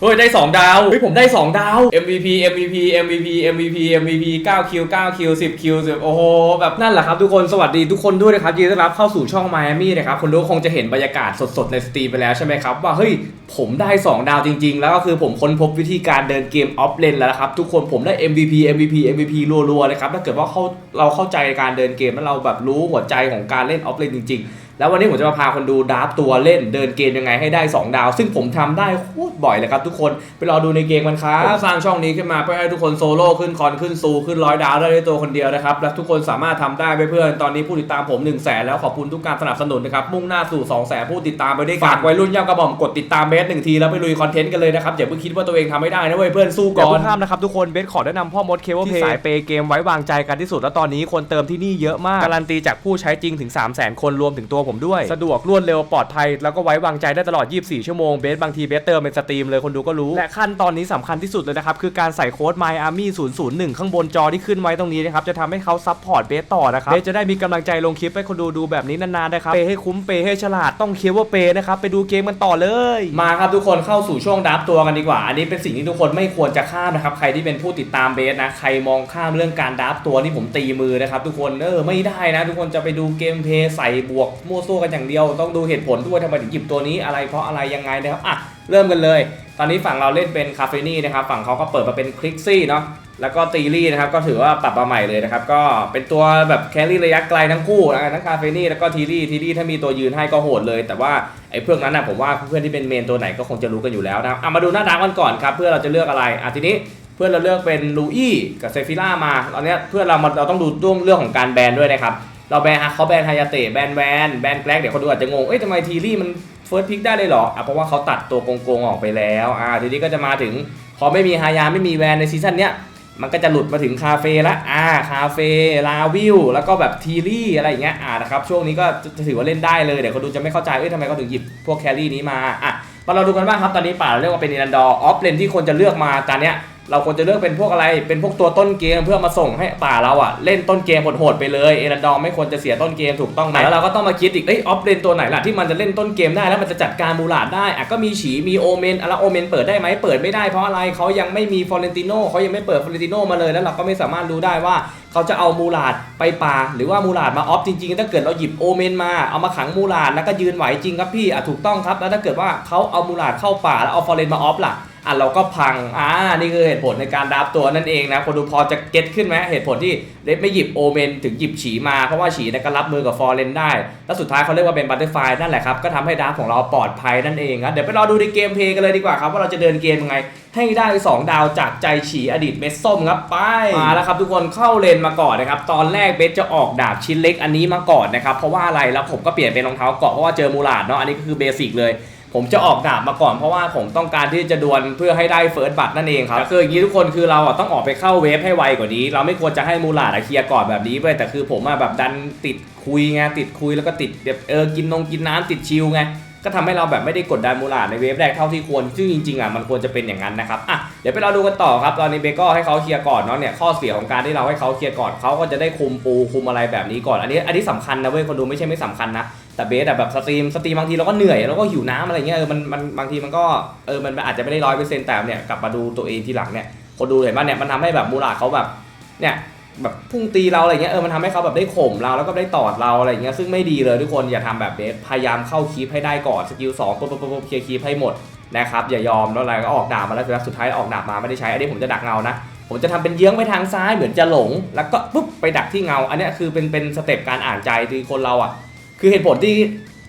เฮ้ยได้2ดาวเฮ้ยผมได้2ดาว MVP MVP MVP MVP MVP 9คิว9คิว10คิว10โอ้โหแบบนั่นแหละครับทุกคนสวัสดีทุกคนด้วยนะครับยินดีต้อนรับเข้าสู่ช่อง Miami นะครับคนดูคงจะเห็นบรรยากาศสดๆ ในสตรีมไปแล้วใช่ไหมครับ ว่าเฮ้ยผมได้ 2 ดาวจริงๆ แล้วก็คือผมค้นพบวิธีการเดินเกมออฟเลนแล้วนะครับ ทุกคนผมได้ MVP MVP MVP รัวๆเลยครับถ้าเกิดว่าเขาเราเข้าใจการเดินเกมแล้วเราแบบรู้หัวใจของการเล่นออฟเลนจริง ๆ แล้ววันนี้ผมจะมาพาคนดูดราฟตัวเล่นเดินเกมยังไงให้ได้ 2 ดาว ซึ่งผมทำได้โคตรบ่อยเลยครับทุกคนไปรอดูในเกมกันครับผมสร้างช่องนี้ขึ้นมาเพื่อให้ทุกคนโซโล่ขึ้นคอนขึ้นซูขึ้นร้อยดาวได้ด้วยตัวคนเดียวนะครับและทุกคนสามารถทำได้ไปเพื่อนตอนนี้ผู้ติดตามผม1นึ่งแสนแล้วขอบคุณทุกการสนับสนุนนะครับมุ่งหน้าสู่2องแสนผู้ติดตามไปด้วยกันฝากวัยรุ่นย่างกระหม่อมกดติดตามเบสหนึ่งทีแล้วไปลุยคอนเทนต์กันเลยนะครับอย่าเพิ่งคิดว่าตัวเองทำไม่ได้นะเว้ยเพื่อนสู้ก่อนห้ามนะครับทุกคนเบสขอแนะนำพ่อมดเคเบิลเพย์สายเปย์เกมไว้วางใจกันที่สุดแล้วตอนนี้คนเติมที่นี่เยอะมากการันตีจากผู้ใช้จริงถึง 3 0 0 0 0 0 คนรวมถึงตัวผมด้วย สะดวกรวดเร็วปลอดภัย แล้วก็ไว้วางใจได้ตลอด 24 ชั่วโมงเบสบางทีเบสเติมเป็นสตรีมเลยคนดูก็รู้ และขั้นตอนนี้สำคัญที่สุดเลยนะครับคือการใส่โค้ด My Army 001 ข้างบนจอที่ขึ้นไว้ตรงนี้นะครับจะทำให้เขาซัพพอร์ตเบสต่อนะครับเบสจะได้มีกำลังใจลงคลิปให้คนดูดูแบบนี้นานๆนะครับเปย์ให้คุ้มเปย์ให้ฉลาดต้องเคียวว่าเปย์นะครับไปดูเกมกันต่อเลย มาครับทุกคนเข้าสู่ช่วงดับตัวกันดีกว่า อันนี้เป็นสิ่งที่ทุกคนไม่ควรจะข้ามนะครับใครที่เป็นผู้ติดตามเบสนะใครมองข้ามเรื่องการดับตัวนี่ผมตีมือนะครับทุกคนเออไม่ได้นะ ทุกคนจะไปดูเกมเพลย์ใส่บวกมั่วซั่วกันอย่างเดียว ต้องดูเหตุผลด้วยทำไมถึงหยิบตัวนี้อะไรเพราะอะไรยังไงนะครับอะเริ่มกันเลย ตอนนี้ฝั่งเราเล่นเป็นคาเฟนี่นะครับฝั่งเขาก็เปิดมาเป็นคลิกซี่เนาะแล้วก็ตีรี่นะครับก็ถือว่าปรับมาใหม่เลยนะครับก็เป็นตัวแบบแครี่ระยะไกลทั้งคู่นะทั้งคาเฟนี่แล้วก็ทีรี่ทีรี่ถ้ามีตัวยืนให้ก็โหดเลย แต่ว่าไอ้เพื่อนนั้นนะผมว่าเพื่อนที่เป็นเมนตัวไหนก็คงจะรู้กันอยู่แล้วนะครับอะมาดูหน้าดาร์กกันก่อนครับเพื่อเราจะเลือกอะไรอะทีนี้เพื่อนเราเลือกเป็นลูอี้กับเซฟิล่ามาตอนเนี้เพื่อนเรามาเราต้องดูเรื่องเรื่องของการแบนด้วยนะครับ เราแบนฮะเขาแบนฮายาเตะแบนแวนแบนแกลกเดี๋ยวคนดูอาจจะงง เอ้ยทำไมทีรี่มันเฟิร์สพิกได้เลยเหรออะเพราะว่าเขาตัดตัวโกงๆออกไปแล้วอ่าทีนี้ก็จะมาถึงพอไม่มีฮายาไม่มีแวนในซีซั่นเนี้ยมันก็จะหลุดมาถึงคาเฟ่ละอ่าคาเฟ่ลาวิวแล้วก็แบบทีรี่อะไรอย่างเงี้ยอ่านะครับช่วงนี้ก็จะถือว่าเล่นได้เลยเดี๋ยวคนดูจะไม่เข้าใจเอ้ยทำไมเขาถึงหยิบพวกแครี่นี้มาอะมาเราดูกันบ้างครับตอนนี้ป่าเราเรียกว่าเป็นอินันดอร์ออฟเลนที่ควรจะเลือกมาตอนเนี้ย เราควรจะเลือกเป็นพวกอะไร เป็นพวกตัวต้นเกมเพื่อมาส่งให้ป่าเราอะเล่นต้นเกมโหดๆไปเลยเอรันดอร์ไม่ควรจะเสียต้นเกมถูกต้องไหมแล้วเราก็ต้องมาคิดอีกเอ้ยออฟเลนตัวไหนล่ะที่มันจะเล่นต้นเกมได้แล้วมันจะจัดการมูลาดได้อะก็มีฉีมีโอเมนอะแล้วโอเมนเปิดได้ไหมเปิดไม่ได้เพราะอะไรเขายังไม่มีฟอเรนติโนเขายังไม่เปิดฟอเรนติโนมาเลยแล้วเราก็ไม่สามารถรู้ได้ว่าเขาจะเอามูลาดไปป่าหรือว่ามูลาดมาออฟจริงๆ ถ้าเกิดเราหยิบโอเมนมาเอามาขังมูลาดแล้วก็ยืนไหวจริงครับพี่อะถูกต้องครับแล้วถ้าเกิดว่าเขาเอามูลาดเข้าป่าแล้วเอาฟอเรนมาออฟล่ะ อะเราก็พังอ่านี่คือเหตุผลในการดับตัวนั่นเองนะคนดูพอจะเก็ตขึ้นไหมเหตุผลที่เดฟไม่หยิบโอเมนถึงหยิบฉีมาเพราะว่าฉีเนี่ยก็รับมือกับฟอร์เรนได้ แล้วสุดท้ายเขาเรียกว่าเป็นบัตเตอร์ไฟนั่นแหละครับก็ทำให้ดับของเราปลอดภัยนั่นเองครับเดี๋ยวไปรอดูในเกมเพย์กันเลยดีกว่าครับว่าเราจะเดินเกมยังไงให้ได้ 2 ดาวจากใจฉีอดีตเมสส้มครับไปมาแล้วครับทุกคนเข้าเลนมาก่อนนะครับตอนแรกเบสจะออกดาบชิ้นเล็กอันนี้มาก่อนนะครับเพราะว่าอะไรแล้วผมก็เปลี่ยนเป็นรองเท้าเกาะเพราะว่าเจอมูลาดเนาะอันนี้ก็คือเบสิกเลย ผมจะออกดาบมาก่อนเพราะว่าผมต้องการที่จะดวลเพื่อให้ได้เฟิร์สบัตนั่นเองครับคืออย่างนี้ทุกคนคือเราอะต้องออกไปเข้าเวฟให้ไวกว่านี้ เราไม่ควรจะให้มูลาดเคลียร์ก่อนแบบนี้เว้ยแต่คือผมอะแบบดันติดคุยไงติดคุยแล้วก็ติดแบบเออกินนงกินน้ำติดชิลไงก็ทำให้เราแบบไม่ได้กดดันมูลาดในเวฟแรกเท่าที่ควร ซึ่งจริงๆอะมันควรจะเป็นอย่างนั้นนะครับอะเดี๋ยวไปเราดูกันต่อครับ ตอนนี้เบก็ให้เขาเคลียร์ก่อนเนาะเนี่ยข้อเสียของการที่เราให้เขาเคลียร์ก่อนเขาก็จะได้คุมปูคุมอะไรแบบนี้ก่อน อันนี้อันนี้สำคัญนะเว้ยคนดูไม่ใช่ไม่สำคัญนะ แต่เบสอะแบบสตรีมสตรีมบางทีเราก็เหนื่อยแล้วก็หิวน้ำอะไรเงี้ยเออมันมันบางทีมันก็เออมันอาจจะไม่ได้ร้อยเปอร์เซ็นต์แต่เนี่ยกลับมาดูตัวเองทีหลังเนี่ยคนดูเห็นป่ะเนี่ยมันทำให้แบบมูลาเขาแบบเนี่ยแบบพุ่งตีเราอะไรเงี้ยเออมันทำให้เขาแบบได้ข่มเราแล้วก็ได้ตอดเราอะไรเงี้ยซึ่งไม่ดีเลยทุกคนอย่าทำแบบเบสพยายามเข้าคีปให้ได้ก่อนสกิลสองปุ๊บปุ๊บปุ๊บเคลียร์คีปให้หมดนะครับอย่ายอมแล้วอะไรก็ออกดาบมาแล้วสุดท้ายออกดาบมาไม่ได้ใช้อันนี้ผมจะดักเงานะผมจะทำเป็นเยื้องไปทางซ้ายเหมือนจะหลง แล้วก็ปุ๊บไปดักที่เงา อันนี้คือเป็นเป็นสเต็ปการอ่านใจคือคนเราอะ คือเหตุผลที่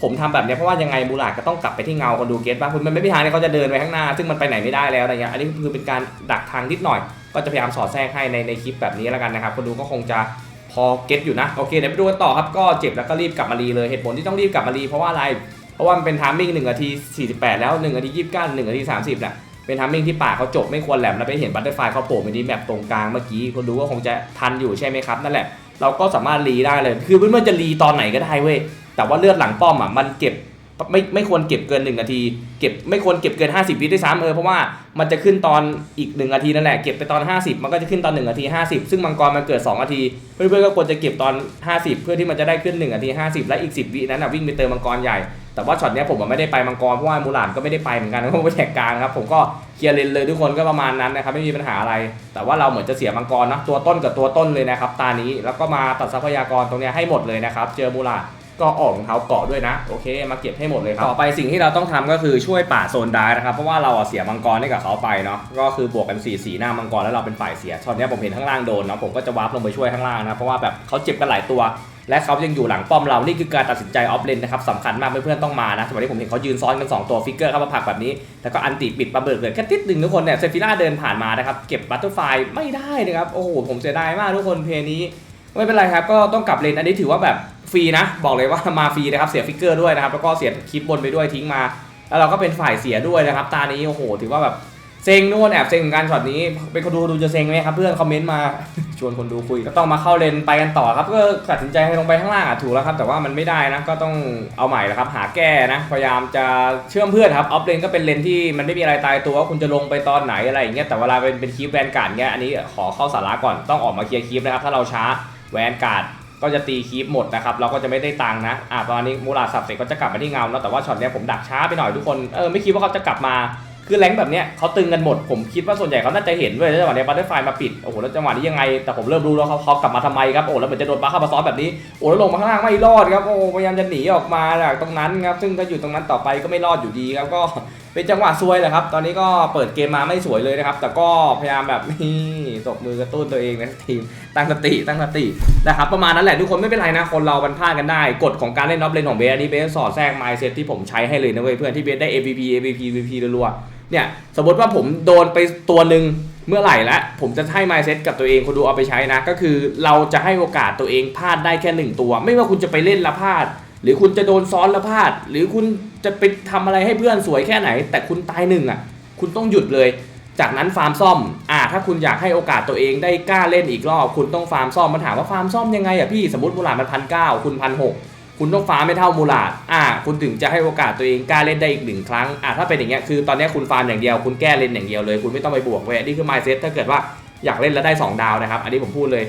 ผมทำแบบนี้เพราะว่ายังไงมูลาดก็ต้องกลับไปที่เงาคนดูเก็ตป่ะคือมันไม่มีทางที่เขาจะเดินไปข้างหน้า ซึ่งมันไปไหนไม่ได้แล้วอะไรเงี้ยอันนี้คือเป็นการดักทางนิดหน่อย ก็จะพยายามสอดแทรกให้ในในคลิปแบบนี้แล้วกันนะครับคนดูก็คงจะพอเก็ตอยู่นะโอเคเดี๋ยวไปดูกันต่อครับก็เจ็บแล้วก็รีบกลับมารีเลยเหตุผลที่ต้องรีบกลับมารีเพราะว่าอะไรเพราะว่ามันเป็นทามมิ่งหนึ่งนาที48 แล้ว1นาที29 1นาที30แหละเป็นทามมิ่งที่ป่าเขาจบไม่ควรแหลมแล้วไปเห็นบัตเตอร์ไฟเขาโผล่มาที่แมปตรงกลางเมื่อกี้คนดูก็คงจะทันอยู่ใช่ไหมครับนั่นแหละ เราก็สามารถรีได้เลย คือเพื่อนๆจะรีตอนไหนก็ได้เว้ยแต่ว่าเลือดหลังป้อมอะมันเก็บ ไม่ไม่ควรเก็บเกิน1นาที เก็บไม่ควรเก็บเกิน 50 วิด้วยซ้ำเออเพราะว่ามันจะขึ้นตอนอีก 1 นาทีนั่นแหละเก็บไปตอน 50 มันก็จะขึ้นตอน 1 นาที 50 ซึ่งมังกรมันเกิด 2 นาที เพื่อนๆก็ควรจะเก็บตอน 50 เพื่อที่มันจะได้ขึ้น 1 นาที 50 และอีก 10 วินั้นนะวิ่งไปเติมมังกรใหญ่ แต่ว่าช็อตนี้ผมไม่ได้ไปมังกรเพราะว่ามูหลานก็ไม่ได้ไปเหมือนกันเพราะว่าแท็กกลางครับผมก็เคลียร์เลนเลยทุกคนก็ประมาณนั้นนะครับไม่มีปัญหาอะไร แต่ว่าเราเหมือนจะเสียมังกรนะตัวต้นกับตัวต้นเลยนะครับตานี้แล้วก็มาตัดทรัพยากรตรงนี้ให้หมดเลยนะครับเจอมูหลาน ก็ออกรองเท้าเกาะด้วยนะ โอเค มาเก็บให้หมดเลยครับ ต่อไปสิ่งที่เราต้องทำก็คือช่วยป่าโซนได้นะครับ เพราะว่าเราเสียมังกรให้กับเขาไปเนาะก็คือบวกกัน4ีสีหน้ามังกรแล้วเราเป็นฝ่ายเสียช็อตนี้ผมเห็นข้างล่างโดนเนาะผมก็จะวาร์ปลงไปช่วยข้างล่างนะเพราะว่าแบบเขาเจ็บกันหลายตัวและเขายังอยู่หลังป้อมเรา นี่คือการตัดสินใจออฟเลนนะครับสำคัญมากเพื่อนๆต้องมานะสมัยที่ผมเห็นเขายืนซ้อนกัน 2 ตัวฟิกเกอร์เข้ามาผักแบบนี้ แล้วก็อันติปิดปลาเบิกเลยแค่ติดหนึ่งทุกคนเนี่ยเซฟิล่าเดินผ่านมานะครับ เก็บบัตเตอร์ไฟไม่ได้นะครับ โอ้โห ผมเสียดายมากทุกคนเพลนี้ ไม่เป็นไรครับ ก็ต้องกลับเลน อันนี้ถือว่าแบบ ฟรีนะ บอกเลยว่ามาฟรีนะครับเสียฟิกเกอร์ด้วยนะครับแล้วก็เสียคลิปบนไปด้วยทิ้งมา แล้วเราก็เป็นฝ่ายเสียด้วยนะครับตานี้โอ้โหถือว่าแบบเซ็งนู่นแอบเซ็งเหมือนกันช็อตนี้เป็นคนดูดูจะเซ็งไหมครับเพื่อนคอมเมนต์มาชวนคนดูคุยก็ต้องมาเข้าเลนไปกันต่อครับก็ตัดสินใจให้ลงไปข้างล่างอะถูกแล้วครับแต่ว่ามันไม่ได้นะก็ต้องเอาใหม่แล้วครับหาแก้นะพยายามจะเชื่อมเพื่อนครับออฟเลนก็เป็นเลนที่มันไม่มีอะไรตายตัวว่าคุณจะลงไปตอนไหนอะไรอย่างเงี้ยแต่เวลาเป็นเป็นคีฟแวนการ์ดเงี้ยอันนี้ขอเข้าสาระก่อนต้องออกมาเคลียร์คีฟนะครับถ้าเราช้าแวนการ์ด ก็จะตีคีฟหมดนะครับเราก็จะไม่ได้ตังนะอะตอนนี้มูราสับเสร็จก็จะกลับมาที่เงาแล้วแต่ว่าช็อตเนี้ยผมดักช้าไปหน่อยทุกคนเออไม่คิดว่าเขาจะกลับมาคือแรงแบบเนี้ยเขาตึงกันหมดผมคิดว่าส่วนใหญ่เขาน่าจะเห็นด้วยแล้วจังหวะเนี้ยบัตเตอร์ไฟมาปิดโอ้โหแล้วจังหวะนี้ยังไง แต่ผมเริ่มรู้แล้วเขาเขากลับมาทำไมครับโอ้แล้วเหมือนจะโดนปลาเข้ามาซ้อนแบบนี้โอ้แล้วลงมาข้างล่างไม่รอดครับโอ้พยายามจะหนีออกมาจากตรงนั้นครับซึ่งถ้าอยู่ตรงนั้นต่อไปก็ไม่รอดอยู่ดีครับก็ เป็นจังหวะซวยแหละครับ ตอนนี้ก็เปิดเกมมาไม่สวยเลยนะครับ แต่ก็พยายามแบบนี่ตบมือกระตุ้นตัวเองนะทีม ตั้งสติตั้งสตินะครับประมาณนั้นแหละทุกคนไม่เป็นไรนะ คนเรามันพลาดกันได้ กฎของการเล่นนอฟเลนของเบสอันนี้เบสสอดแทรกไมเซ็ตที่ผมใช้ให้เลยนะเว้ยเพื่อนที่เบสได้ MVP MVP MVP รัวๆเนี่ยสมมติว่าผมโดนไปตัวหนึ่งเมื่อไหร่แล้วผมจะให้ไมเซ็ตกับตัวเองคนดูเอาไปใช้นะ ก็คือเราจะให้โอกาสตัวเองพลาดได้แค่หนึ่งตัว ไม่ว่าคุณจะไปเล่นละพลาด หรือคุณจะโดนซ้อนและพลาด หรือคุณจะไปทำอะไรให้เพื่อนสวยแค่ไหน แต่คุณตายหนึ่งอะ คุณต้องหยุดเลย จากนั้นฟาร์มซ่อม อ่า ถ้าคุณอยากให้โอกาสตัวเองได้กล้าเล่นอีกรอบ คุณต้องฟาร์มซ่อมมาถามว่าฟาร์มซ่อมยังไงอะพี่ สมมติมูลาดมันพันเก้าคุณพันหกคุณต้องฟาร์มไม่เท่ามูลาดอ่า คุณถึงจะให้โอกาสตัวเองกล้าเล่นได้อีกหนึ่งครั้ง อ่าถ้าเป็นอย่างเงี้ย คือตอนนี้คุณฟาร์มอย่างเดียว คุณแก้เล่นอย่างเดียวเลย คุณไม่ต้องไปบวกเว้ยนี่คือ mindset ถ้าเกิดว่าอยากเล่นแล้วได้สองดาวนะครับ อันนี้ผมพูดเลย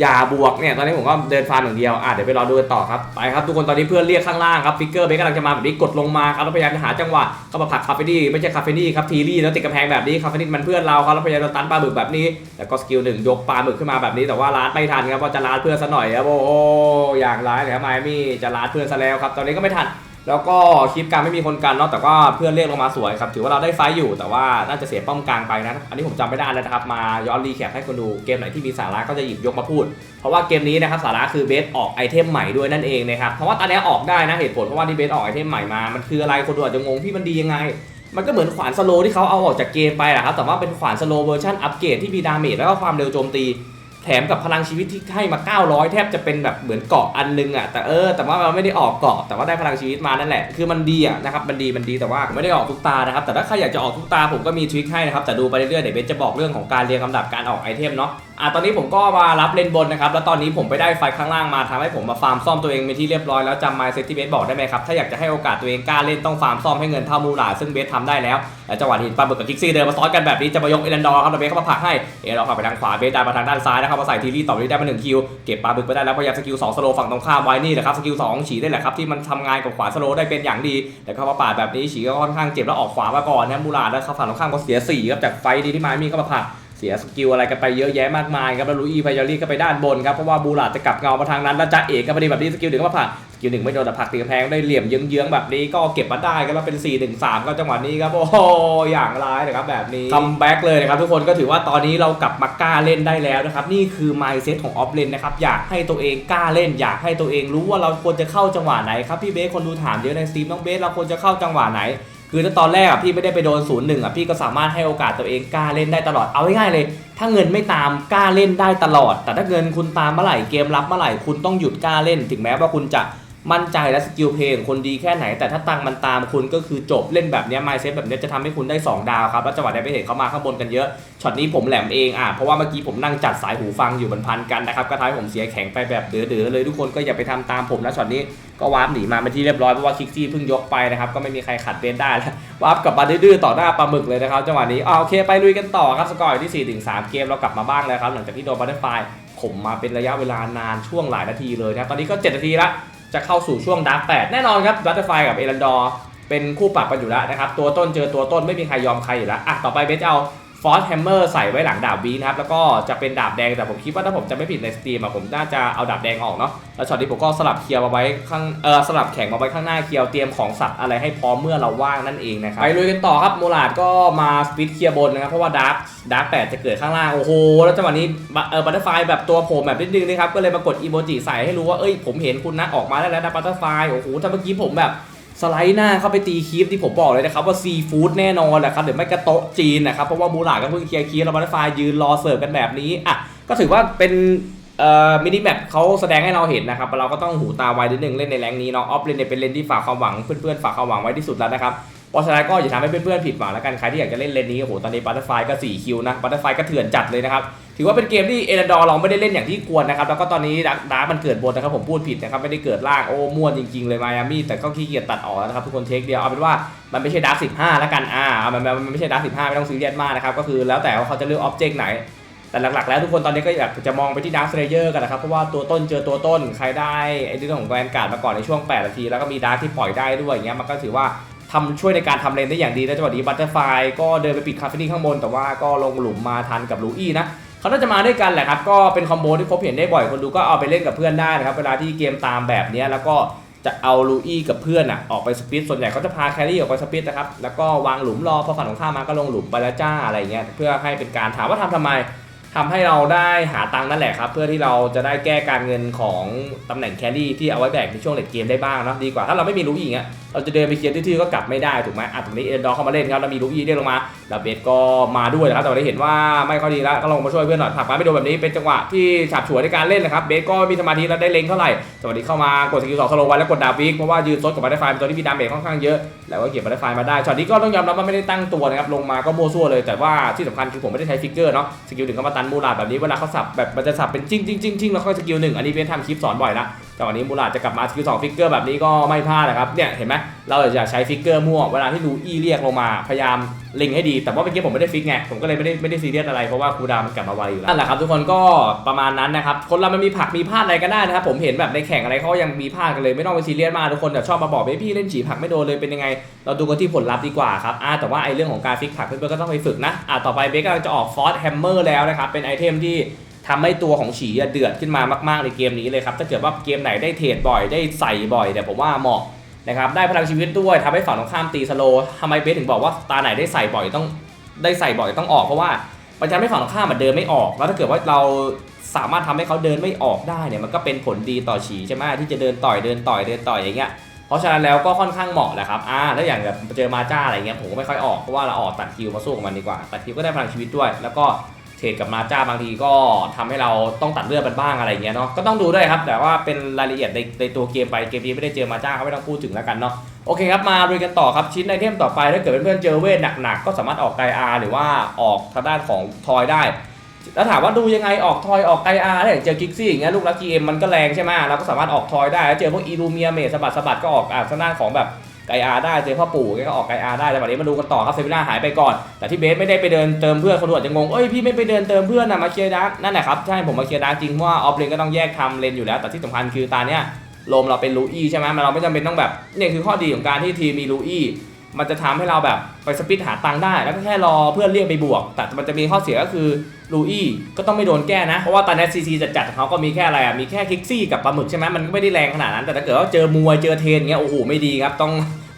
อย่าบวกเนี่ยตอนนี้ผมก็เดินฟาร์มอย่างเดียวอะเดี๋ยวไปรอดูกันต่อครับไปครับทุกคนตอนนี้เพื่อนเรียกข้างล่างครับฟิกเกอร์เบสกำลังจะมาแบบนี้กดลงมาครับแล้วพยายามจะหาจังหวะเข้ามาผลักคาเฟนี่ไม่ใช่คาเฟนี่ครับทีรี่แล้วติดกำแพงแบบนี้คาเฟนี่มันเพื่อนเราครับแล้วพยายามจะตันปลาหมึกแบบนี้แล้วก็สกิลหนึ่งยกปลาหมึกขึ้นมาแบบนี้แต่ว่าลาดไม่ทันครับเพราะจะลาดเพื่อนซะหน่อยครับโอ้โหอย่างร้ายเลยครับไมมี่จะลาดเพื่อนซะแล้วครับตอนนี้ก็ไม่ทัน แล้วก็คลิปกางไม่มีคนกันเนาะแต่ว่าเพื่อนเรียกลงมาสวยครับถือว่าเราได้ไฟท์อยู่แต่ว่าน่าจะเสียป้อมกลางไปนะอันนี้ผมจำไม่ได้แล้วนะครับมาย้อนรีแคปให้คนดูเกมไหนที่มีสาระก็จะหยิบยกมาพูด เพราะว่าเกมนี้นะครับสาระคือเบสออกไอเทมใหม่ด้วยนั่นเองนะครับเพราะว่าตอนนี้ออกได้นะเหตุผลเพราะว่าที่เบสออกไอเทมใหม่มามันคืออะไรคนดูอาจจะงงพี่มันดียังไงมันก็เหมือนขวานสโลว์ที่เขาเอาออกจากเกมไปแหละครับแต่ว่าเป็นขวานสโลว์เวอร์ชันอัปเกรดที่มีดาเมจแล้วก็ความเร็วโจมตี แถมกับพลังชีวิตที่ให้มา 900 แทบจะเป็นแบบเหมือนเกาะอันนึงอะแต่เออแต่ว่ามันไม่ได้ออกเกาะแต่ว่าได้พลังชีวิตมานั่นแหละคือมันดีอะนะครับมันดีมันดีแต่ว่าไม่ได้ออกทุกตานะครับแต่ถ้าใครอยากจะออกทุกตาผมก็มีทริคให้นะครับแต่ดูไปเรื่อยๆเดี๋ยวเบสจะบอกเรื่องของการเรียงลำดับการออกไอเทมเนาะอะตอนนี้ผมก็มารับเลนบนนะครับ แล้วตอนนี้ผมไปได้ไฟข้างล่างมาทำให้ผมมาฟาร์มซ่อมตัวเองเป็นที่เรียบร้อยแล้วจำไมเซตที่เบสบอกได้ไหมครับ ถ้าอยากจะให้โอกาสตัวเองกล้าเล่นต้องฟาร์มซ่อมให้เงินเท่ามูลาซึ่งเบสทำได้แล้วและจังหวะที่ปาเบิกกับคิกซี่เดินมาซ้อนกันแบบนี้จะมายกเอเลนดอร์ครับแล้วเบสเข้ามาผลักให้เอเลนดอร์ขับไปทางขวาเบสได้มาทางด้านซ้ายนะครับมาใส่ทีรี่ต่อไปได้มาหนึ่งคิวเก็บปาบึกไปได้แล้วพยายามสกิล2สโลฝั่งตรงข้ามไว้นี่แหละครับสกิล2ฉีได้แหละครับที่มันทำงานกับขวาสโลได้เป็นอย่างดีแต่เข้ามาปาดแบบนี้ฉีก็ค่อนข้างเจ็บแล้วออกขวามาก่อนนะมูลาดแล้วฝั่งตรงข้ามก็เสีย4ครับจากไฟดีที่มามี่ก็มาผลัก เสียสกิลอะไรกันไปเยอะแยะมากมายครับแล้วลูอีพายารี่ก็ไปด้านบนครับเพราะว่าบูลาดจะกลับเงามาทางนั้นแล้วจ่าเอกก็พอดีแบบนี้สกิลหนึ่งก็มาผลักสกิลหนึ่งไม่โดนแต่ผักตีกำแพงได้เหลี่ยมเยื้องๆแบบนี้ก็เก็บมาได้ก็แล้วเป็น 4 1 3ก็จังหวะนี้ครับโอ้โหอย่างร้ายนะครับแบบนี้คัมแบ็กเลยนะครับทุกคนก็ถือว่าตอนนี้เรากลับมากล้าเล่นได้แล้วนะครับนี่คือ mindset ของออฟเลนนะครับอยากให้ตัวเองกล้าเล่น อยากให้ตัวเองรู้ว่าเราควรจะเข้าจังหวะไหนครับพี่เบสคนดูถามเยอะในสตรีมน้องเบสเราควรจะเข้าจังหวะไหน คือถ้าตอนแรกอะพี่ไม่ได้ไปโดนศูนย์หนึ่งอะพี่ก็สามารถให้โอกาสตัวเองกล้าเล่นได้ตลอดเอาง่ายๆเลย ถ้าเงินไม่ตามกล้าเล่นได้ตลอด แต่ถ้าเงินคุณตามเมื่อไหร่เกมรับเมื่อไหร่คุณต้องหยุดกล้าเล่น ถึงแม้ว่าคุณจะ มั่นใจและสกิลเพลงคนดีแค่ไหน แต่ถ้าตังมันตามคุณก็คือจบเล่นแบบนี้ไมเซ็ตแบบนี้จะทำให้คุณได้ 2 ดาวครับ แล้วจังหวะนี้ไปเห็นเขามาข้างบนกันเยอะช็อตนี้ผมแหลมเองอะเพราะว่าเมื่อกี้ผมนั่งจัดสายหูฟังอยู่บนพันกันนะครับก็ทำให้ผมเสียแข็งไปแบบเดือๆเลยทุกคนก็อย่าไปทำตามผมนะช็อตนี้ก็วาร์ปหนีมาเป็นที่เรียบร้อยเพราะว่าคิกซี่เพิ่งยกไปนะครับก็ไม่มีใครขัดเบนได้แล้ววาร์ปกลับมาดื้อๆต่อหน้าปลาหมึกเลยนะครับจังหวะนี้อ่าโอเคไปลุยกันต่อครับสกอร์อยู่ที่4ถึง3เกมเรากลับมาบ้างแล้วครับหลังจากที่โดนบัตเตอร์ไฟข่มมาเป็นระยะเวลานานช่วงหลายนาทีเลยนะตอนนี้ก็ 7 นาทีละ จะเข้าสู่ช่วงดาร์กแปดแน่นอนครับบัตเตอร์ไฟกับเอรันดอร์เป็นคู่ปรับกันอยู่แล้วนะครับ ตัวต้นเจอตัวต้นไม่มีใครยอมใครอยู่แล้วอะต่อไปเบสจะเอา ฟอสแฮมเมอร์ใส่ไว้หลังดาบวีนะครับ แล้วก็จะเป็นดาบแดงแต่ผมคิดว่าถ้าผมจะไม่ผิดในสตรีมอะผมน่าจะเอาดาบแดงออกเนาะแล้วช็อตนี้ผมก็สลับเคียวมาไว้ข้างเออสลับแข่งมาไว้ข้างหน้าเคียวเตรียมของสัตว์อะไรให้พร้อมเมื่อเราว่างนั่นเองนะครับไปลุยกันต่อครับโมลาดก็มาสปิดเคลียร์บนนะครับเพราะว่าดาร์กดาร์กแปดจะเกิดข้างล่างโอ้โหแล้วจังหวะนี้บเออบัตเตอร์ไฟแบบตัวโผล่แบบนิดนึงนะครับก็เลยมากดอีโมจิใส่ให้รู้ว่าเอ้ยผมเห็นคุณนะออกมาได้แล้วนะบัตเตอร์ไฟโอ้โหถ้าเมื่อกี้ผมแบบ สไลด์หน้าเข้าไปตีคีฟที่ผมบอกเลยนะครับว่าซีฟู้ดแน่นอนแหละครับหรือไม่กระโต๊ะจีนนะครับเพราะว่ามูหลาก็เพิ่งเคลียร์คีฟแล้วบัตเตอร์ไฟยืนรอเสิร์ฟกันแบบนี้อะก็ถือว่าเป็นเอ่อมินิแมปเขาแสดงให้เราเห็นนะครับเราก็ต้องหูตาไวนิดนึงเล่นในแรงนี้เนาะออฟเลนเนี่ยเป็นเลนที่ฝากความหวังเพื่อนๆฝากความหวังไว้ที่สุดแล้วนะครับเพราะฉะนั้นก็อย่าทำให้เพื่อนๆผิดหวังแล้วกันใครที่อยากจะเล่นเลนนี้โอ้โหตอนนี้บัตเตอร์ไฟก็4คิวนะบัตเตอร์ไฟก็เถื่อนจัดเลยนะครับ ถือว่าเป็นเกมที่เอรันดอร์เราไม่ได้เล่นอย่างที่ควรนะครับ แล้วก็ตอนนี้ดาร์มันเกิดบนนะครับผมพูดผิดนะครับไม่ได้เกิดล่างโอ้ม่วนจริงๆเลยมายามี่แต่ก็ขี้เกียจตัดออกนะครับทุกคนเทคเดียวเอาเป็นว่ามันไม่ใช่ดาร์สิบห้าแล้วกันอ่ามันมันไม่ใช่ดาร์สิบห้าไม่ต้องซีเรียสมากนะครับก็คือแล้วแต่ว่าเขาจะเลือกออบเจกต์ไหนแต่หลักๆแล้วทุกคนตอนนี้ก็อยากจะมองไปที่ดาร์สเลเยอร์กันนะครับ เพราะว่าตัวต้นเจอตัวต้นใครได้ไอ้เรื่องของแวนการ์ดมาก่อนในช่วง 8 นาที แล้วก็มีดาร์ที่ปล่อยได้ด้วยอย่างเงี้ยมันก็ถือว่าทำช่วยในการทำเลนได้อย่างดีแล้วจังหวะนี้บัตเตอร์ไฟก็เดินไปปิดคาเฟนี่ข้างบน แต่ว่าก็ลงหลุมมาทันกับลูอี้นะ เขาน่าจะมาด้วยกันแหละครับ ก็เป็นคอมโบที่พบเห็นได้บ่อยคนดูก็เอาไปเล่นกับเพื่อนได้นะครับเวลาที่เกมตามแบบนี้แล้วก็จะเอาลูอี้กับเพื่อนอะออกไปสปิดส่วนใหญ่เขาจะพาแครี่ออกไปสปิดนะครับแล้วก็วางหลุมรอพอฝั่งของข้ามาก็ลงหลุมไปแล้วจ้าอะไรเงี้ยเพื่อให้เป็นการถามว่าทำทำไมทำให้เราได้หาตังค์นั่นแหละครับ เพื่อที่เราจะได้แก้การเงินของตำแหน่งแครี่ที่เอาไว้แบกในช่วงเลดเกมได้บ้างนะดีกว่าถ้าเราไม่มีลูอีกอะ เราจะเดินไปเคลียร์ทื่อๆก็กลับไม่ได้ถูกไหมอะตรงนี้เอ็นดอเข้ามาเล่นครับแล้วมีลูกอีเด้งลงมาแล้วเบสก็มาด้วยนะครับแต่ว่าได้เห็นว่าไม่ค่อยดีแล้วก็ลงมาช่วยเพื่อนหน่อยผลักมาไม่โดนแบบนี้เป็นจังหวะที่ฉาบฉวยในการเล่นนะครับเบสก็มีสมาธิแล้วได้เล็งเท่าไหร่สวัสดีเข้ามากดสกิลสองสโลว์ไว้แล้วกดดาบวิกเพราะว่ายืนซดกับบัตเตอร์ไฟเป็นตัวที่มีดาเมจค่อนข้างเยอะแล้วก็เก็บบัตเตอร์ไฟมาได้ช็อตนี้ก็ต้องยอมรับว่าไม่ได้ตั้งตัวนะครับลงมาก็โมวซั่วเลย แต่ว่าที่สำคัญคือผมไม่ได้ใช้ฟิกเกอร์เนาะสกิลหนึ่งก็มาตันมูลาดแบบนี้เวลาเขาสับแบบมันจะสับเป็นจิ้งจิ้งจิ้งจิ้งแล้วค่อยสกิลหนึ่งอันนี้เป็นทำคลิปสอนบ่อยละ แต่วันนี้มูลาดจะกลับมาสกิลสองฟิกเกอร์แบบนี้ก็ไม่พลาดนะครับเนี่ยเห็นไหมเราจะใช้ฟิกเกอร์มั่วเวลาที่ลูอี้เรียกลงมาพยายามเล็งให้ดี แต่ว่าเมื่อกี้ผมไม่ได้ฟิกไงผมก็เลยไม่ได้ไม่ได้ซีเรียสอะไรเพราะว่าคูดามันกลับมาไวอยู่แล้วนั่นแหละครับทุกคนก็ประมาณนั้นนะครับคนเรามันมีผักมีพลาดอะไรก็ได้นะครับผมเห็นแบบในแข่งอะไรเขายังมีพลาดกันเลยไม่ต้องไปซีเรียสมากทุกคนแต่ชอบมาบอกเฮ้พี่เล่นฉีผักไม่โดนเลยเป็นยังไง เราดูกันที่ผลลัพธ์ดีกว่าครับอ่าแต่ว่าไอ้เรื่องของการฟิกผักเพื่อนๆก็ต้องไปฝึกนะอ่าต่อไปเบสกำลังจะออกฟอสแฮมเมอร์แล้วนะครับเป็นไอเทมที่ ทำให้ตัวของฉีเดือดขึ้นมามาก ๆ ในเกมนี้เลยครับถ้าเกิดว่าเกมไหนได้เทรดบ่อยได้ใส่บ่อยเนี่ยผมว่าเหมาะนะครับได้พลังชีวิตด้วยทำให้ฝั่งตรงข้ามตีสโลทำไมเบสถึงบอกว่าตาไหนได้ใส่บ่อยต้องได้ใส่บ่อยต้องออกเพราะว่ามันจะทำให้ฝั่งตรงข้ามมันเดินไม่ออก แล้วถ้าเกิดว่าเราสามารถทำให้เขาเดินไม่ออกได้เนี่ยมันก็เป็นผลดีต่อฉีใช่ไหมที่จะเดินต่อยเดินต่อยเดินต่อยอย่างเงี้ยเพราะฉะนั้นแล้วก็ค่อนข้างเหมาะแหละครับอ่าแล้วอย่างแบบเจอมาจ้าอะไรเงี้ยผมก็ไม่ค่อยออกเพราะว่าเราออกตัดคิวมาสู้กับมันดีกว่าตัดคิวก็ได้พลังชีวิตด้วย แล้วก็ เทรดกับมาจ้าบางทีก็ทำให้เราต้องตัดเลือดมันบ้างอะไรเงี้ยเนาะก็ต้องดูด้วยครับ แต่ว่าเป็นรายละเอียดในในตัวเกมไปเกมนี้ไม่ได้เจอมาจ้าก็ไม่ต้องพูดถึงแล้วกันเนาะโอเคครับมาดูกันต่อครับชิ้นไอเทมต่อไปถ้าเกิดเพื่อนๆเจอเวทหนักๆก็สามารถออกไกอาหรือว่าออกทางด้านของทอยได้แล้วถามว่าดูยังไงออกทอยออกไกอาถ้าเจอกิกซี่อย่างเงี้ยลูกลักจีเอ็มมันก็แรงใช่ไหมเราก็สามารถออกทอยได้แล้วเจอพวกอีรูเมียเมสบัดสบัดก็ออกอ่าทางด้านของแบบ ไกอาได้เจอพ่อปู่ก็ออกไกอาได้แต่วันนี้มาดูกันต่อครับเซฟิล่าหายไปก่อน แต่ที่เบสไม่ได้ไปเดินเติมเพื่อนคนดูอาจจะงงเอ้ยพี่ไม่ไปเดินเติมเพื่อนนะมาเคลียร์ดาร์กนั่นแหละครับใช่ผมมาเคลียร์ดาร์กจริงเพราะว่าออฟเลนก็ต้องแยกทำเลนอยู่แล้วแต่ที่สำคัญคือตาเนี้ยลมเราเป็นลูอี้ใช่ไหมมันเราไม่จำเป็นต้องแบบเนี่ยคือข้อดีของการที่ทีมมีลูอี้ มันจะทำให้เราแบบไปสปิดหาตังค์ได้ แล้วก็แค่รอเพื่อนเรียกไปบวก แต่มันจะมีข้อเสียก็คือลูอี้ก็ต้องไม่โดนแก้นะ เพราะว่าตอนนี้ซีซีจัดๆของเขาก็มีแค่อะไรอะ มีแค่คิกซี่กับปลาหมึกใช่ไหมมันก็ไม่ได้แรงขนาดนั้น แต่ถ้าเกิดว่าเจอมวยเจอเทนเงี้ย โอ้โห ไม่ดีครับ ต้อง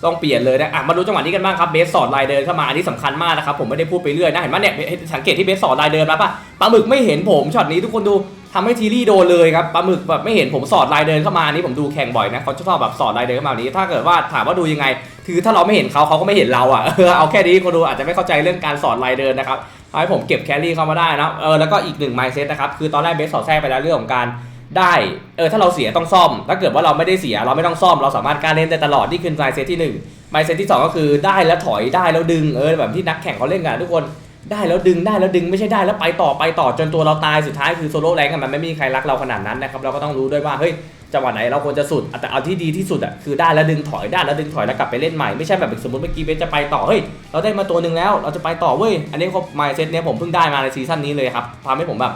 ต้องเปลี่ยนเลยนะอะมาดูจังหวะนี้กันบ้างครับ เบสสอดลายเดินเข้ามา อันนี้สำคัญมากนะครับ ผมไม่ได้พูดไปเรื่อยนะ เห็นไหมเนี่ย สังเกตที่เบสสอดลายเดินแล้วป่ะ ปลาหมึกไม่เห็นผมช็อตนี้ทุกคนดูทำให้ทีรี่โดนเลยครับปลาหมึกแบบไม่เห็นผมสอดลายเดินเข้ามาอันนี้ผมดูแข่งบ่อยนะเขาชอบแบบสอดลายเดินเข้ามาแบบนี้ ถ้าเกิดว่าถามว่าดูยังไง คือถ้าเราไม่เห็นเขาเขาก็ไม่เห็นเราอะเออเอาแค่นี้คนดูอาจจะไม่เข้าใจเรื่องการสอดลายเดินนะครับทำให้ผมเก็บแครี่เข้ามาได้นะเออแล้วก็อีกหนึ่งไมซ์เซ็ตนะครับคือตอนแรกเบสสอดแทรกไปแล้วเรื่องของการได้เออถ้าเราเสียต้องซ่อม ถ้าเกิดว่าเราไม่ได้เสียเราไม่ต้องซ่อม เราสามารถกล้ารเล่นได้ตลอดนี่คือไมเซตที่หนึ่งไมเซตที่สองก็คือได้แล้วถอยได้แล้วดึงเออแบบที่นักแข่งเขาเล่นกันทุกคนได้แล้วดึงได้แล้วดึงไม่ใช่ได้แล้วไปต่อไปต่อจนตัวเราตายสุดท้ายคือโซโล่แรงกันมันไม่มีใครรักเราขนาดนั้นนะครับเราก็ต้องรู้ด้วยว่าเฮ้ย จังหวะไหนเราควรจะสุดแต่เอาที่ดีที่สุดอะคือได้แล้วดึงถอยได้แล้วดึงถอยแล้วกลับไปเล่นใหม่ไม่ใช่แบบสมมติเมื่อกี้เบสจะไปต่อเฮ้ยเราได้มาตัวหนึ่งแล้วเราจะไปต่อเว้ยอันนี้เขาไมเซตเนี้ยผมเพิ่งได้มาในซีซั่นนี้เลยครับทำให้ผมแบบ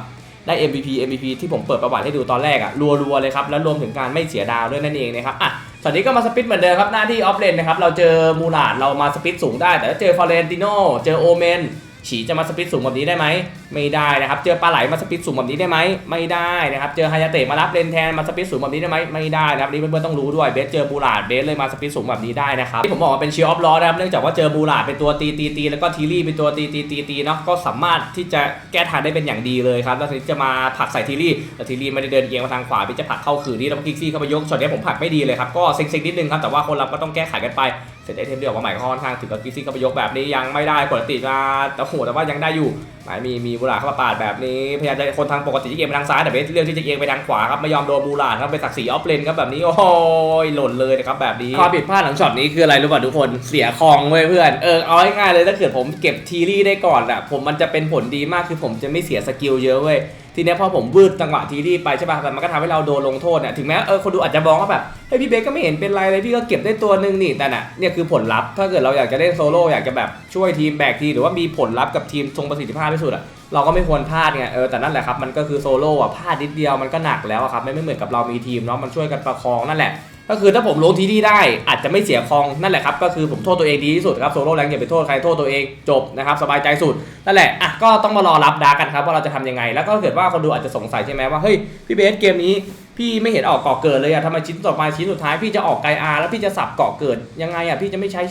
ได้ MVP MVP ที่ผมเปิดประวัติให้ดูตอนแรกอะรัวๆเลยครับ แล้วรวมถึงการไม่เสียดาวด้วยนั่นเองนะครับอะตอนนี้ก็มาสปิดเหมือนเดิมครับ หน้าที่ออฟเลนนะครับ เราเจอมูลาดเรามาสปิดสูงได้ แต่ถ้าเจอฟอเรนติโนเจอโอเมนฉีจะมาสปิดสูงแบบนี้ได้ไหม ไม่ได้นะครับ เจอปลาไหลมาสปิดสูงแบบนี้ได้ไหมไม่ได้นะครับเจอฮายาเตะมารับเลนแทนมาสปิดสูงแบบนี้ได้ไหมไม่ได้นะครับนี่เพื่อนๆต้องรู้ด้วยเบสเจอบูลาดเบสเลยมาสปิดสูงแบบนี้ได้นะครับที่ผมบอกว่าเป็นเชียร์ออฟลอนะครับเนื่องจากว่าเจอบูลาดเป็นตัวตีตีตีแล้วก็ทีรี่เป็นตัวตีตีตีตีเนาะก็สามารถที่จะแก้ทางได้เป็นอย่างดีเลยครับแล้วทีนี้จะมาผักใส่ทีรี่แต่ทีรี่ไม่ได้เดินเอียงมาทางขวาเบสจะผักเข้าขืนนี่แล้วกิกซี่เข้ามายกช็อตนี้ผมผักไม่ดีเลยครับก็เซ็งๆนิดนึงครับแต่ว่าคนเราก็ต้องแก้ไขกันไปเสร็จไอเทมเดียวกมาใหม่ก็ค่อนข้างถึงกับกิซี่เข้าไปยกแบบนี้ยังไม่ได้กดติดมาแต่โหแต่ว่ายังได้อยู่หมายมีมีบูราเข้ามาปาดแบบนี้พยายามจะคนทางปกติที่เอียงไปทางซ้ายแต่เบสเลือกที่จะเอียงไปทางขวาครับไม่ยอมโดนบูราครับเป็นศักดิ์ศรีออฟเลนครับแบบนี้โอ้ยหล่นเลยนะครับแบบนี้ความผิดพลาดหลังช็อตนี้คืออะไรรู้ป่ะทุกคนเสียคองเว้ยเพื่อนเออเอาง่ายๆเลยถ้าเกิดผมเก็บทีรี่ได้ก่อนอะผมมันจะเป็นผลดีมากคือผมจะไม่เสียสกิลเยอะเว้ย ทีเนี้ยพอผมวืดจังหวะทีที่ไปใช่ป่ะแต่มันก็ทำให้เราโดนลงโทษเนี่ยถึงแม้เออคนดูอาจจะมองว่าแบบเฮ้ยพี่เบสก็ไม่เห็นเป็นไรเลยพี่ก็เก็บได้ตัวหนึ่งนี่แต่น่ะเนี่ยคือผลลัพธ์ถ้าเกิดเราอยากจะเล่นโซโล่อยากจะแบบช่วยทีมแบกทีหรือว่ามีผลลัพธ์กับทีมทรงประสิทธิภาพที่สุดอะเราก็ไม่ควรพลาดไงเออแต่นั่นแหละครับมันก็คือโซโล่อะพลาดนิดเดียวมันก็หนักแล้วครับไม่ไม่เหมือนกับเรามีทีมเนาะมันช่วยกันประคองนั่นแหละ ก็คือถ้าผมลงทีที่ได้อาจจะไม่เสียคองนั่นแหละครับก็คือผมโทษตัวเองดีที่สุดครับโซโล่แรงอย่าไปโทษใครโทษตัวเองจบนะครับสบายใจสุดนั่นแหละอะก็ต้องมารอรับดากันครับว่าเราจะทำยังไง แล้วก็เกิดว่าคนดูอาจจะสงสัยใช่ไหมว่าเฮ้ยพี่เบสเกมนี้พี่ไม่เห็นออกเกาะเกิดเลยอะทำไมชิ้นต่อมาชิ้นสุดท้ายพี่จะออกไกอาร์แล้วพี่จะสับเกาะเกิดยังไงอะพี่จะไม่ใช้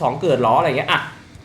สองเกิดล้ออะไรเงี้ยอะ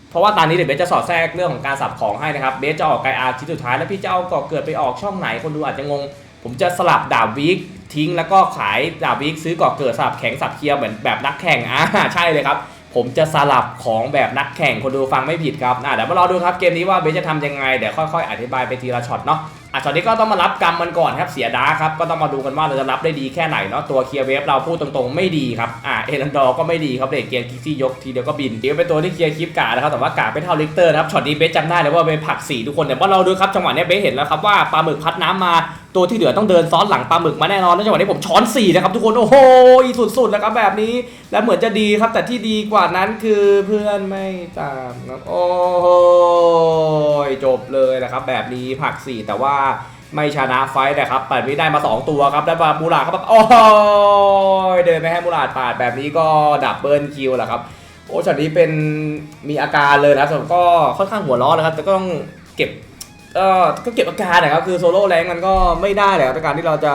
เพราะว่าตอนนี้เดี๋ยวเบสจะสอดแทรกเรื่องของการสับของให้นะครับเบสจะออกไกอาร์ชิ้นสุดท้ายแล้วพี่จะเอาเกาะเกิดไปออกช่องไหนคนดูอาจจะงง ผมจะสลับดาบวิก ทิ้งแล้วก็ขายดาบวิกซื้อก่อเกิดสลับแข็งสับเคียวเหมือนแบบนักแข่งอ่าใช่เลยครับ ผมจะสลับของแบบนักแข่งคนดูฟังไม่ผิดครับอะเดี๋ยวมารอดูครับเกมนี้ว่าเบสจะทำยังไงเดี๋ยวค่อยๆ อธิบายไปทีละช็อตเนาะอะช็อตนี้ก็ต้องมารับกรรมมันก่อนครับเสียดาครับก็ต้องมาดูกันว่าเราจะรับได้ดีแค่ไหนเนาะตัวเคลียร์เวฟเราพูดตรงๆไม่ดีครับอะเอรันดอร์ก็ไม่ดีครับเด็กเกียร์คิกซี่ยกทีเดียวก็บินเดี๋ยวเป็นตัวที่เคลียร์คลิปกานะครับแต่ว่ากาไม่เท่าลิกเตอร์นะครับช็อตนี้เบสจำได้เลยว่าเป็นผักสีทุกคนเดี๋ยวมาเราดูครับจังหวะนี้เบสเห็นแล้วครับว่าปลาหมึกพัดน้ำมา ตัวที่เหลือต้องเดินซ้อนหลังปลาหมึกมาแน่นอนแล้วจังหวะนี้ผมช้อน4นะครับทุกคนโอ้โหสุดๆแล้วครับแบบนี้ แล้วเหมือนจะดีครับแต่ที่ดีกว่านั้นคือเพื่อนไม่ตามครับโอ้โหจบเลยนะครับ แบบนี้ผักสี่แต่ว่าไม่ชนะไฟต์นะครับปัดไม่ได้มา 2 ตัวครับแล้วมามูลาครับโอ้ยเดินไปให้มูลาปาดแบบนี้ก็ดับเบิลคิวแหละครับโอ้ช็อตนี้เป็นมีอาการเลยนะครับก็ค่อนข้างหัวร้อนนะครับแต่ก็ต้องเก็บ เออก็เก็บอาการนะครับคือโซโล่แรงมันก็ไม่ได้แหละครับในการที่เราจะ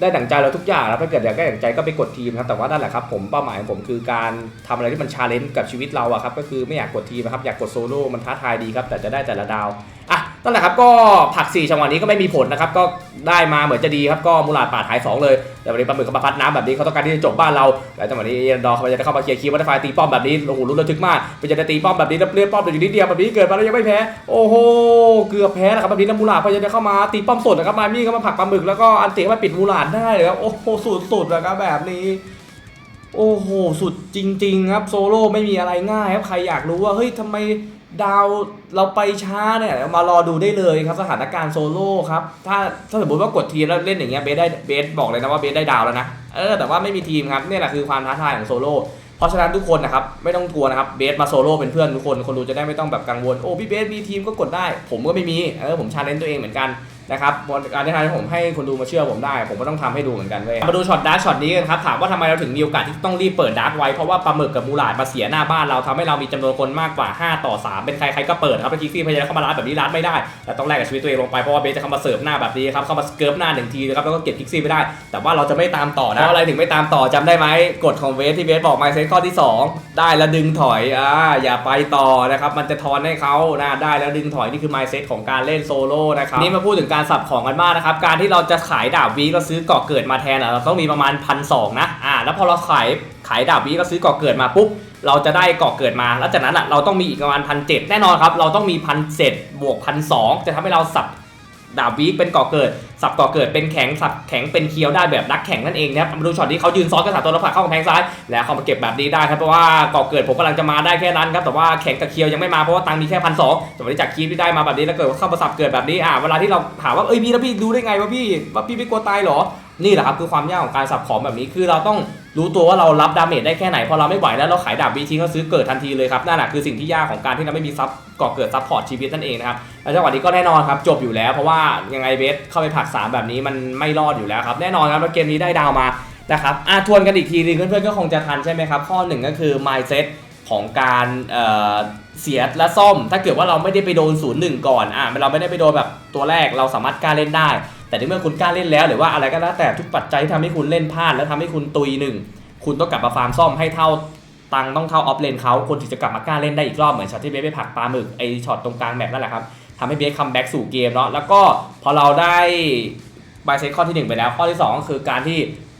ได้ดั่งใจเราทุกอย่างแล้วถ้าเกิดอยากได้ดั่งใจก็ไปกดทีมครับแต่ว่านั่นแหละครับผมเป้าหมายของผมคือการทำอะไรที่มันชาเลนจ์กับชีวิตเราอะครับก็คือไม่อยากกดทีมนะครับอยากกดโซโล่มันท้าทายดีครับแต่จะได้แต่ละดาวอะ นั่นแหละครับก็ผักสี่จังหวะนี้ก็ไม่มีผลนะครับก็ได้มาเหมือนจะดีครับก็มูลาดปาดหายสองเลย แต่วันนี้ปลาหมึกเขามาพัดน้ำแบบนี้เขาต้องการที่จะจบบ้านเราแต่จังหวะนี้เอ็นดอร์เขาจะเข้ามาเคลียร์คิววัตไฟตีป้อมแบบนี้โอ้โหรุนระทึกมากไปจะได้ตีป้อมแบบนี้แล้วเลือดป้อมอยู่นิดเดียวแบบนี้เกิดมาแล้วยังไม่แพ้โอ้โหเกือบแพ้แล้วครับแบบนี้แล้วมูลาดพยายามจะเข้ามาตีป้อมสดนะครับมามี่ก็มาผักปลาหมึกแล้วก็อันเตะมาปิดมูลาดได้เลยครับโอ้โหสุดๆนะครับแบบนี้ โอ้โห สุดจริง ๆ ครับโซโล่ไม่มีอะไรง่ายครับใครอยากรู้ว่าเฮ้ยทำไมดาวเราไปช้าเนี่ยมารอดูได้เลยครับสถานการณ์โซโล่ครับถ้าถ้าสมมติว่ากดทีมแล้วเล่นอย่างเงี้ยเบสได้เบสบอกเลยนะว่าเบสได้ดาวแล้วนะเออแต่ว่าไม่มีทีมครับเนี่ยแหละคือความท้าทายของโซโล่เพราะฉะนั้นทุกคนนะครับไม่ต้องกลัวนะครับเบสมาโซโล่เป็นเพื่อนทุกคนคนดูจะได้ไม่ต้องแบบกังวลโอ้พี่เบสมีทีมก็กดได้ ผมก็ไม่มีเออผมชาเลนจ์ตัวเองเหมือนกัน นะครับการที่ทำให้ผมให้คนดูมาเชื่อผมได้ ผมก็ต้องทำให้ดูเหมือนกันเว้ยมาดูช็อตดาร์กช็อตนี้กันครับถามว่าทำไมเราถึงมีโอกาสที่ต้องรีบเปิดดาร์กไว้เพราะว่าปลาหมึกกับมูลาดมาเสียหน้าบ้านเราทำให้เรามีจำนวนคนมากกว่า 5 ต่อ 3 เป็นใครใครก็เปิดครับเป็นคิกซี่พยายามเข้ามารัดแบบนี้รัดไม่ได้แต่ต้องแลกกับชีวิตตัวเองลงไปเพราะว่าเบสจะเข้ามาเสิร์ฟหน้าแบบนี้ครับเข้ามาสเกิร์ฟหน้าหนึ่งทีนะครับแล้วก็เก็บคิกซี่ไม่ได้ แต่ว่าเราจะไม่ตามต่อนะเพราะอะไรถึงไม่ตามต่อจำได้ไหมกฎของเวสที่เวสบอกมาเซตข้อที่ 2 ได้แล้วดึงถอยอ่าอย่าไปต่อนะครับมันจะทอนให้เขานะได้แล้วดึงถอยนี่คือ mindset ของการเล่นโซโล่นะครับนี่มาพูดถึงการการสับของกันมากนะครับ การที่เราจะขายดาบวีก็ซื้อเกาะเกิดมาแทนอเราต้องมีประมาณพันสองนะอ่าแล้วพอเราขายขายดาบวีก็ซื้อเกาะเกิดมาปุ๊บเราจะได้เกาะเกิดมา แล้วจากนั้นอะเราต้องมีอีกประมาณพันเแน่นอนครับ เราต้องมีพันเบวกพันสจะทำให้เราสับ ดาบวีคเป็นก่อเกิด สับก่อเกิดเป็นแข็งสับแข็งเป็นเคียวได้แบบนักแข่งนั่นเองนะครับมาดูช็อตที่เขายืนซ้อนกันสามตัวแล้วผลักเข้ากำแพงซ้าย แล้วเขามาเก็บแบบนี้ได้ครับเพราะว่าก่อเกิดผมกำลังจะมาได้แค่นั้นครับแต่ว่าแข็งกับเคียวยังไม่มาเพราะว่าตังมีแค่พันสองแต่วันนี้จากคีปที่ได้มาแบบนี้แล้วเกิดว่าเข้ามาสับเกิดแบบนี้อ่าเวลาที่เราถามว่าเอ้ยพี่แล้วพี่ดูได้ไงว่าพี่ว่าพี่ไม่กลัวตายเหรอ นี่แหละครับคือความยากของการสับของแบบนี้คือเราต้องรู้ตัวว่าเรารับดาเมจได้แค่ไหนพอเราไม่ไหวแล้วเราขายดาบบีทิ้งก็ซื้อเกิดทันทีเลยครับนั่นแหละคือสิ่งที่ยากของการที่เราไม่มีซับก่อเกิดซับพอร์ตชีวิตนั่นเองนะครับแล้วจังหวะนี้ก็แน่นอนครับจบอยู่แล้วเพราะว่ายังไงเบสเข้าไปผลักสามแบบนี้มันไม่รอดอยู่แล้วครับแน่นอนครับแล้วเกมนี้ได้ดาวมานะครับอะทวนกันอีกทีนึงเพื่อนๆก็คงจะทันใช่ไหมครับข้อหนึ่งก็คือ mindset ของการเเสียและซ่อม ถ้าเกิดว่าเราไม่ได้ไปโดนศูนย์หนึ่งก่อนอะเราไม่ได้ไปโดนแบบตัวแรกเราสามารถกล้าเล่นได้ แต่ในเมื่อคุณกล้าเล่นแล้วหรือว่าอะไรก็แล้วแต่ทุกปัจจัยที่ทำให้คุณเล่นพลาด แล้วทำให้คุณตุยหนึ่งคุณต้องกลับมาฟาร์มซ่อมให้เท่าตังต้องเท่าออฟเลนเขาคนถึงจะกลับมากล้าเล่นได้อีกรอบเหมือนช็อตที่เบสไปผักปลาหมึกไอช็อตตรงกลางแมปนั่นแหละครับทำให้เบสคัมแบ็กสู่เกมเนาะแล้วก็พอเราได้บายเซตข้อที่หนึ่งไปแล้ว ข้อที่สองก็คือการที่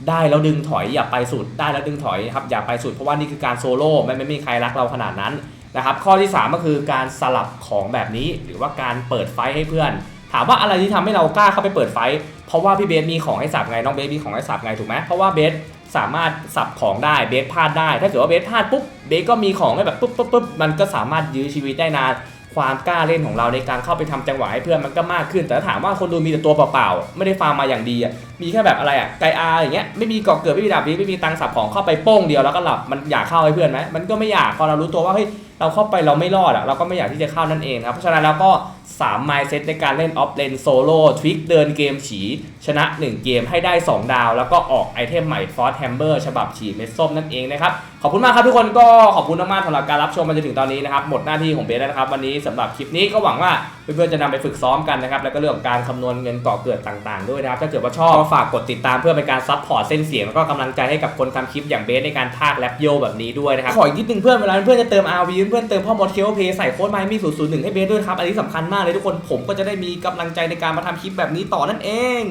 ได้แล้วดึงถอยอย่าไปสุดได้แล้วดึงถอยครับอย่าไปสุดเพราะว่านี่คือการโซโล่ไม่ไม่มีใครรักเราขนาดนั้นนะครับข้อที่สามก็คือการสลับของแบบนี้ หรือว่าการเปิดไฟให้เพื่อน ถามว่าอะไรที่ทำให้เรากล้าเข้าไปเปิดไฟ เพราะว่าพี่เบสมีของให้สับไงน้องเบสมีของให้สับไงถูกไหมเพราะว่าเบสสามารถสับของได้เบสพลาดได้ ถ้าเกิดว่าเบสพลาดปุ๊บเบสก็มีของให้แบบปุ๊บปุ๊บปุ๊บมันก็สามารถยื้อชีวิตได้นานความกล้าเล่นของเราในการเข้าไปทำจังหวะให้เพื่อนมันก็มากขึ้น แต่ถ้าถามว่าคนดูมีแต่ตัวเปล่าๆไม่ได้ฟาร์มมาอย่างดีอะมีแค่แบบอะไรอะไกอาอย่างเงี้ยไม่มีเกาะเกิดไม่มีดาบนี้ไม่มีตังค์สับของเข้าไปโป้งเดียวแล้วก็หลับมันอยากเข้าให้เพื่อนไหมมันก็ไม่อยากพอเรารู้ตัวว่าเฮ้ย เราเข้าไปเราไม่รอดอะเราก็ไม่อยากที่จะเข้านั่นเองครับเพราะฉะนั้นแล้วก็3 mindset ในการเล่นออฟเลนโซโล่ทวิกเดินเกมฉีชนะ 1 เกมให้ได้ 2 ดาว แล้วก็ออกไอเทมใหม่ฟอสแฮมเบอร์ฉบับฉีเม็ดส้มนั่นเองนะครับ ขอบคุณมากครับทุกคนก็ขอบคุณมากๆสำหรับการรับชมมาจนถึงตอนนี้นะครับ หมดหน้าที่ของเบสแล้วนะครับ วันนี้สำหรับคลิปนี้ก็หวังว่าเพื่อนๆจะนำไปฝึกซ้อมกันนะครับ แล้วก็เรื่องของการคำนวณเงินก่อเกิดต่างๆ ด้วยนะครับ ถ้าเกิดว่าชอบก็ฝากกดติดตามเพื่อเป็นการซัพพอร์ตเส้นเสียงแล้วก็กำลังใจให้กับคนทำคลิปอย่างเบสในการพากแรปโยแบบนี้ด้วยนะครับขออีกนิดนึงเพื่อนเวลาเพื่อนจะเติม RV เพื่อนเติมพ่อมอเคียวเพย์ใส่โค้ดไมมี่ศูนย์ศูนย์หนึ่งให้เบสด้วยครับ อันนี้สำคัญมากเลยทุกคนผมก็จะได้มีกำลังใจในการมาทำคลิปแบบนี้ต่อนั่นเอง